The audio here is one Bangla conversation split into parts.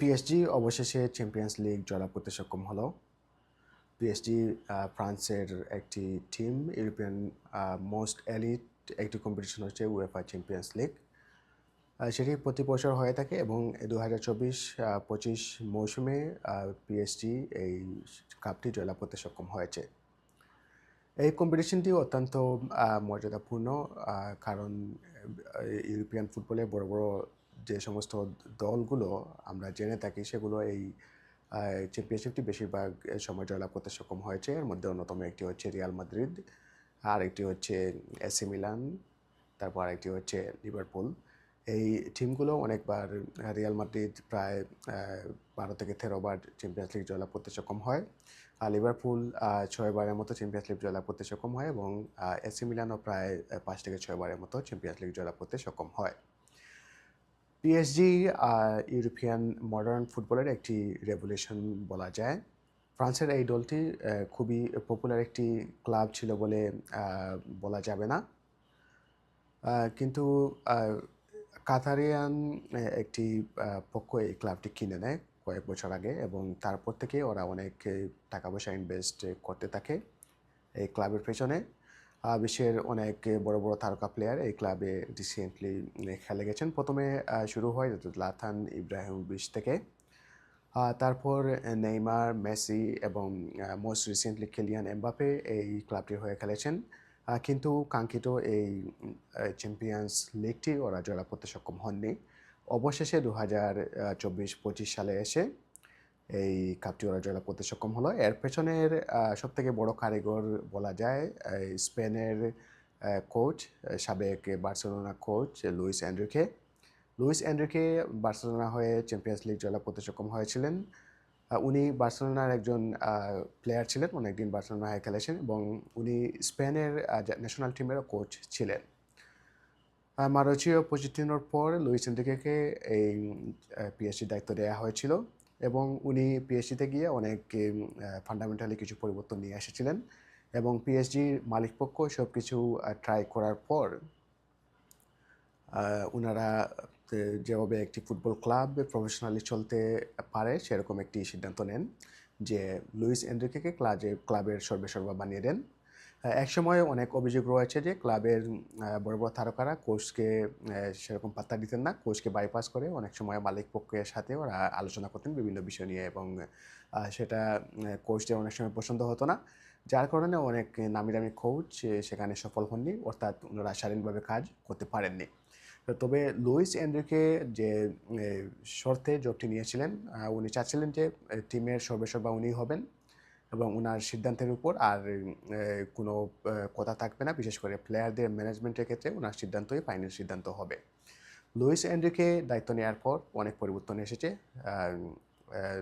পিএসজি অবশেষে চ্যাম্পিয়ন্স লিগ জয়লাভ করতে সক্ষম হলো। পিএসজি ফ্রান্সের একটি টিম ইউরোপিয়ান মোস্ট এলিট একটি কম্পিটিশন হচ্ছে উয়েফা চ্যাম্পিয়ন্স লিগ সেটি প্রতি বছর হয়ে থাকে এবং দু হাজার চব্বিশ পঁচিশ মৌসুমে পিএসজি এই কাপটি জয়লাভ করতে সক্ষম হয়েছে। এই কম্পিটিশনটি অত্যন্ত মর্যাদাপূর্ণ কারণ ইউরোপিয়ান ফুটবলে বড় বড় যে সমস্ত দলগুলো আমরা জেনে থাকি, সেগুলো এই চ্যাম্পিয়নশিপটি বেশিরভাগ সময় জয়লাভ করতে সক্ষম হয়েছে। এর মধ্যে অন্যতম একটি হচ্ছে রিয়াল মাদ্রিদ আর একটি হচ্ছে এসি মিলান তারপর আরেকটি হচ্ছে লিভারপুল এই টিমগুলো অনেকবার রিয়াল মাদ্রিদ প্রায় বারো থেকে তেরো বার চ্যাম্পিয়ন্স লিগ জয়লাভ করতে সক্ষম হয়। আর লিভারপুল ছয়বারের মতো চ্যাম্পিয়ন্স লিগ জয়লাভ করতে সক্ষম হয় এবং এসি মিলানও প্রায় পাঁচ থেকে ছয়বারের মতো চ্যাম্পিয়ন্স লিগ জয়লাভ করতে সক্ষম হয়। পিএসজি ইউরোপিয়ান মডার্ন ফুটবলের একটি রেভলিউশন বলা যায়। ফ্রান্সের এই দলটি খুবই পপুলার একটি ক্লাব ছিল বলে বলা যাবে না। কিন্তু কাতারিয়ান একটি পক্ষ এই ক্লাবটি কিনে নেয় কয়েক বছর আগে এবং তারপর থেকে ওরা অনেক টাকা পয়সা ইনভেস্ট করতে থাকে এই ক্লাবের পেছনে। বিশ্বের অনেক বড় বড় তারকা প্লেয়ার এই ক্লাবে রিসেন্টলি খেলে গেছেন। প্রথমে শুরু হয় লাথান ইব্রাহিমোভিচ থেকে। তারপর নেইমার, মেসি এবং মোস্ট রিসেন্টলি কেলিয়ান এমবাপে এই ক্লাবটির হয়ে খেলেছেন। কিন্তু কাঙ্ক্ষিত এই চ্যাম্পিয়ন্স লিগটি ওরা জয়লাভ করতে সক্ষম হননি। অবশেষে দু হাজার চব্বিশ পঁচিশ সালে এসে এই কাপটি ওরা জয়লাভ করতে সক্ষম হলো। এর পেছনের সব থেকে বড় কারিগর বলা যায় স্পেনের কোচ সাবেক Barcelona coach Luis Enrique Luis Enrique Barcelona হয়ে চ্যাম্পিয়ন্স লিগ জয়লাভ করতে সক্ষম হয়েছিলেন। উনি বার্সেলোনার একজন প্লেয়ার ছিলেন, অনেকদিন বার্সেলোনা হয়ে খেলেছেন এবং উনি স্পেনের ন্যাশনাল টিমেরও কোচ ছিলেন। মারোচিও পজিটিনোর পর লুইস এন্রিকেকে এই পিএসসির দায়িত্ব দেওয়া হয়েছিল। এবং উনি পিএসসিতে গিয়ে অনেক ফান্ডামেন্টালি কিছু পরিবর্তন নিয়ে এসেছিলেন এবং পিএসজির মালিকপক্ষ সব কিছু ট্রাই করার পর ওনারা যেভাবে একটি ফুটবল ক্লাব প্রফেশনালি চলতে পারে সেরকম একটি সিদ্ধান্ত নেন যে লুইস এন্ড্রিকে ক্লাবে ক্লাবের সর্বেসর্বা বানিয়ে দেন। একসময় অনেক অভিযোগ রয়েছে যে ক্লাবের বড় বড় তারকারা কোচকে সেরকম পাত্তা দিতেন না, কোচকে বাইপাস করে অনেক সময় মালিক পক্ষের সাথে ওরা আলোচনা করতেন বিভিন্ন বিষয় নিয়ে এবং সেটা কোচদের অনেক সময় পছন্দ হতো না। যার কারণে অনেক নামি দামি কোচ সেখানে সফল হননি, অর্থাৎ ওনারা স্বাধীনভাবে কাজ করতে পারেননি। তবে লুইস এন্ড্রিকে যে শর্তে জবটি নিয়েছিলেন উনি চাচ্ছিলেন যে টিমের সর্বেসর্বা উনি হবেন। এবং ওনার সিদ্ধান্তের উপর আর কোনো কথা থাকবে না। বিশেষ করে প্লেয়ারদের ম্যানেজমেন্টের ক্ষেত্রে ওনার সিদ্ধান্তই ফাইনাল সিদ্ধান্ত হবে। লুইস অ্যান্ড্রিকে দায়িত্ব নেওয়ার পর অনেক পরিবর্তন এসেছে।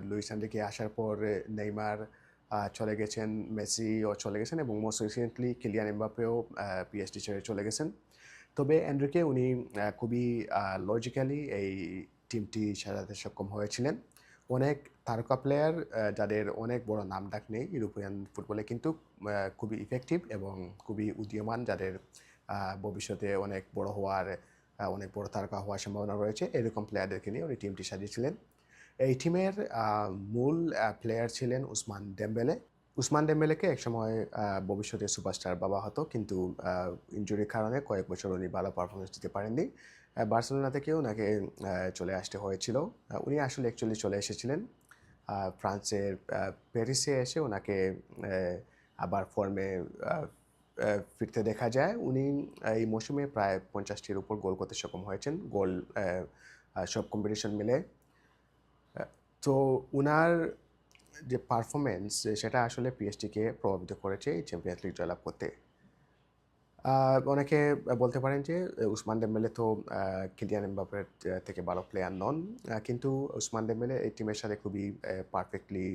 লুইস এন্ড্রিকে আসার পর নেইমার চলে গেছেন মেসিও চলে গেছেন এবং মোস্ট রিসেন্টলি কিলিয়ান এমবাপেও পিএসডি ছেড়ে চলে গেছেন। তবে অ্যান্ড্রিকে উনি খুবই লজিক্যালি এই টিমটি সাজাতে সক্ষম হয়েছিলেন। অনেক তারকা প্লেয়ার যাদের অনেক বড় নাম ডাক নেই ইউরোপিয়ান ফুটবলে কিন্তু খুবই ইফেক্টিভ এবং খুবই উদীয়মান, যাদের ভবিষ্যতে অনেক বড় হওয়ার অনেক বড় তারকা হওয়ার সম্ভাবনা রয়েছে, এরকম প্লেয়ারদেরকে নিয়ে উনি টিমটি সাজিয়েছিলেন। এই টিমের মূল প্লেয়ার ছিলেন উসমান ডেম্বেলে। উসমান ডেম্বেলেকে একসময় ভবিষ্যতে সুপারস্টার বাবা হতো, কিন্তু ইনজুরির কারণে কয়েক বছর উনি ভালো পারফরমেন্স দিতে পারেননি। বার্সেলোনা থেকেও ওনাকে চলে আসতে হয়েছিল। উনি আসলে অ্যাকচুয়ালি চলে এসেছিলেন। ফ্রান্সের প্যারিসে এসে ওনাকে আবার ফর্মে ফিরতে দেখা যায়। উনি এই মৌসুমে প্রায় পঞ্চাশটির উপর গোল করতে সক্ষম হয়েছেন। গোল সব কম্পিটিশন মিলে। তো ওনার যে পারফরমেন্স সেটা আসলে পিএসটিকে প্রভাবিত করেছে এই চ্যাম্পিয়ন্স লিগ জয়লাভ করতে। অনেকে বলতে পারেন যে উসমান ডেম্বেলে তো কিলিয়ান এমবাপের থেকে ভালো প্লেয়ার নন। কিন্তু উসমান ডেম্বেলে এই টিমের সাথে খুবই পারফেক্টলি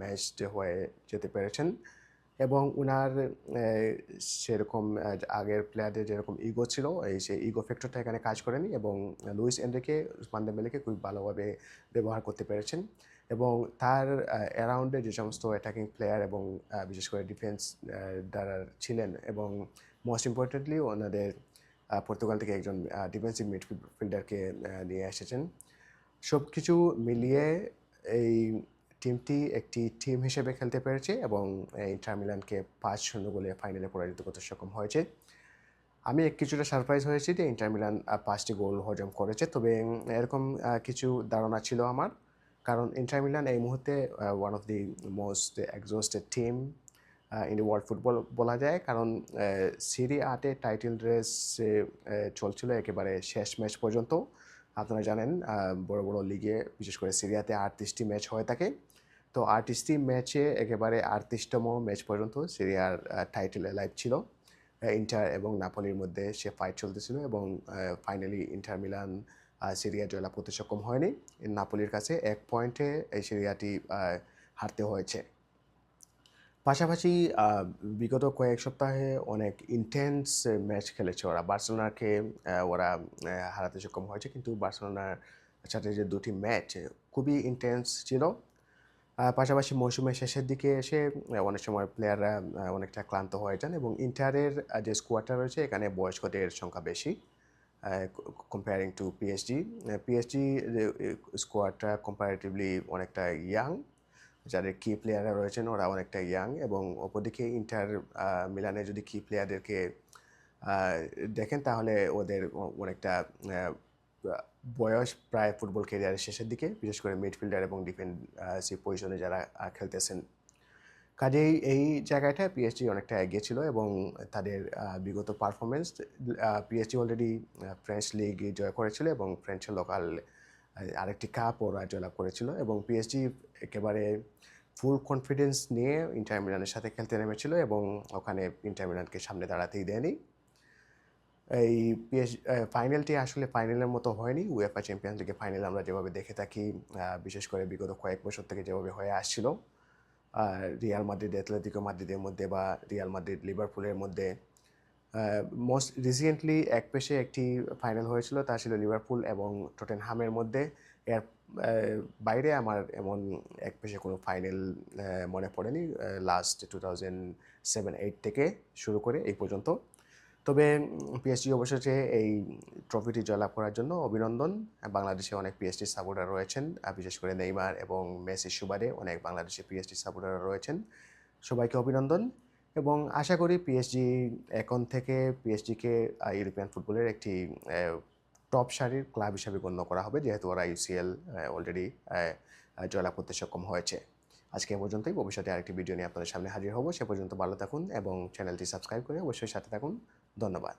ম্যাচড হয়ে যেতে পেরেছেন। এবং আহ, সেরকম আগের প্লেয়ারদের যেরকম ইগো ছিল এই সেই ইগো ফ্যাক্টরটা এখানে কাজ করেনি এবং লুইস এন্ড্রিকে উসমান ডেম্বেলেকে খুব ভালোভাবে ব্যবহার করতে পেরেছেন। এবং তার অ্যারাউন্ডে যে সমস্ত অ্যাটাকিং প্লেয়ার এবং বিশেষ করে ডিফেন্স দ্বারা ছিলেন এবং মোস্ট ইম্পর্টেন্টলি ওনাদের পর্তুগাল থেকে একজন ডিফেন্সিভ মিডফিল্ডারকে নিয়ে এসেছেন। সব কিছু মিলিয়ে এই টিমটি একটি টিম হিসেবে খেলতে পেরেছে এবং ইন্টার মিলানকে পাঁচ শূন্য গোলে ফাইনালে পরাজিত করতে সক্ষম হয়েছে। আমি এক কিছুটা সারপ্রাইজ হয়েছি যে ইন্টার মিলান পাঁচটি গোল হজম করেছে। তবে এরকম কিছু ধারণা ছিল আমার। কারণ ইন্টার মিলান এই মুহূর্তে one of the most exhausted team in world football বলা যায়। কারণ সিরি আটে টাইটেল রেস চলছিল একেবারে শেষ ম্যাচ পর্যন্ত। আপনারা জানেন বড় বড় লিগে বিশেষ করে সিরিয়াতে আটত্রিশটি ম্যাচ হয়ে থাকে। তো আটত্রিশটি ম্যাচে একেবারে আটত্রিশতম ম্যাচ পর্যন্ত সিরিয়ার টাইটেল লাইভ ছিল। ইন্টার এবং নাপোলির মধ্যে সে ফাইট চলতেছিল এবং ফাইনালি ইন্টার মিলান সিরিয়া জয়লাভ করতে সক্ষম হয়নি। নাপোলির কাছে এক পয়েন্টে এই সিরিয়াটি হারতে হয়েছে। পাশাপাশি বিগত কয়েক সপ্তাহে অনেক ইন্টেন্স ম্যাচ খেলেছে ওরা। বার্সেলোনাকে ওরা হারাতে সক্ষম হয়েছে। কিন্তু বার্সেলোনার সাথে যে দুটি ম্যাচ খুবই ইন্টেন্স ছিল। পাশাপাশি মৌসুমের শেষের দিকে এসে অনেক সময় প্লেয়াররা অনেকটা ক্লান্ত হয়ে যান এবং ইন্টারের যে স্কোয়াডটা রয়েছে, এখানে বয়স্কদের সংখ্যা বেশি। কম্পেয়ারিং টু পিএসজি পিএসজি স্কোয়াডটা কম্পারেটিভলি অনেকটা ইয়াং যাদের কি প্লেয়াররা রয়েছেন, ওরা অনেকটা ইয়াং এবং অপরদিকে ইন্টার মিলানে যদি কি প্লেয়ারদেরকে দেখেন তাহলে ওদের অনেকটা বয়স প্রায় ফুটবল ক্যারিয়ারের শেষের দিকে, বিশেষ করে মিডফিল্ডার এবং ডিফেন্সিভ পজিশনে যারা খেলতেছেন। কাজেই এই জায়গাটায় পিএসজি অনেকটা এগিয়ে ছিল এবং তাদের বিগত performance PSG already French league জয় করেছিল এবং ফ্রেঞ্চের লোকাল আরেকটি কাপ ওরা জয়লাভ করেছিল এবং পিএসজি একেবারে ফুল কনফিডেন্স নিয়ে ইন্টার মিলানের সাথে খেলতে নেমেছিল এবং ওখানে ইন্টার মিলানকে সামনে দাঁড়াতেই দেয়নি। এই পিএস ফাইনালটি আসলে ফাইনালের মতো হয়নি। উয়েফা চ্যাম্পিয়ন্স লিগের ফাইনাল আমরা যেভাবে দেখে থাকি বিশেষ করে বিগত কয়েক বছর থেকে যেভাবে হয়ে আসছিল রিয়াল মাদ্রিদ অ্যাথলেটিকো মাদ্রিদের মধ্যে বা রিয়াল মাদ্রিদ লিভারপুলের মধ্যে মোস্ট রিসেন্টলি এক পেশে একটি ফাইনাল হয়েছিল, তা ছিল লিভারপুল এবং টটেনহামের মধ্যে। এর বাইরে আমার এমন এক পেশে কোনো ফাইনাল মনে পড়েনি last two thousand seven eight থেকে শুরু করে এই পর্যন্ত। তবে পিএসজি অবশেষে এই ট্রফিটি জয়লাভ করার জন্য অভিনন্দন। বাংলাদেশে অনেক পিএসটি সাপোর্টার রয়েছেন বিশেষ করে নেইমার এবং মেসি সুবাদে অনেক বাংলাদেশে পিএসটি সাপোর্টার রয়েছেন। সবাইকে অভিনন্দন। এবং আশা করি পিএসজি এখন থেকে পিএসজিকে ইউরোপিয়ান ফুটবলের একটি টপ সারির ক্লাব হিসাবে গণ্য করা হবে, যেহেতু ওরা ইউসিএল অলরেডি জয়লাভ করতে সক্ষম হয়েছে। আজকে এ পর্যন্তই, ভবিষ্যতে আরেকটি ভিডিও নিয়ে আপনাদের সামনে হাজির হব। সে পর্যন্ত ভালো থাকুন এবং চ্যানেলটি সাবস্ক্রাইব করে অবশ্যই সাথে থাকুন। ধন্যবাদ।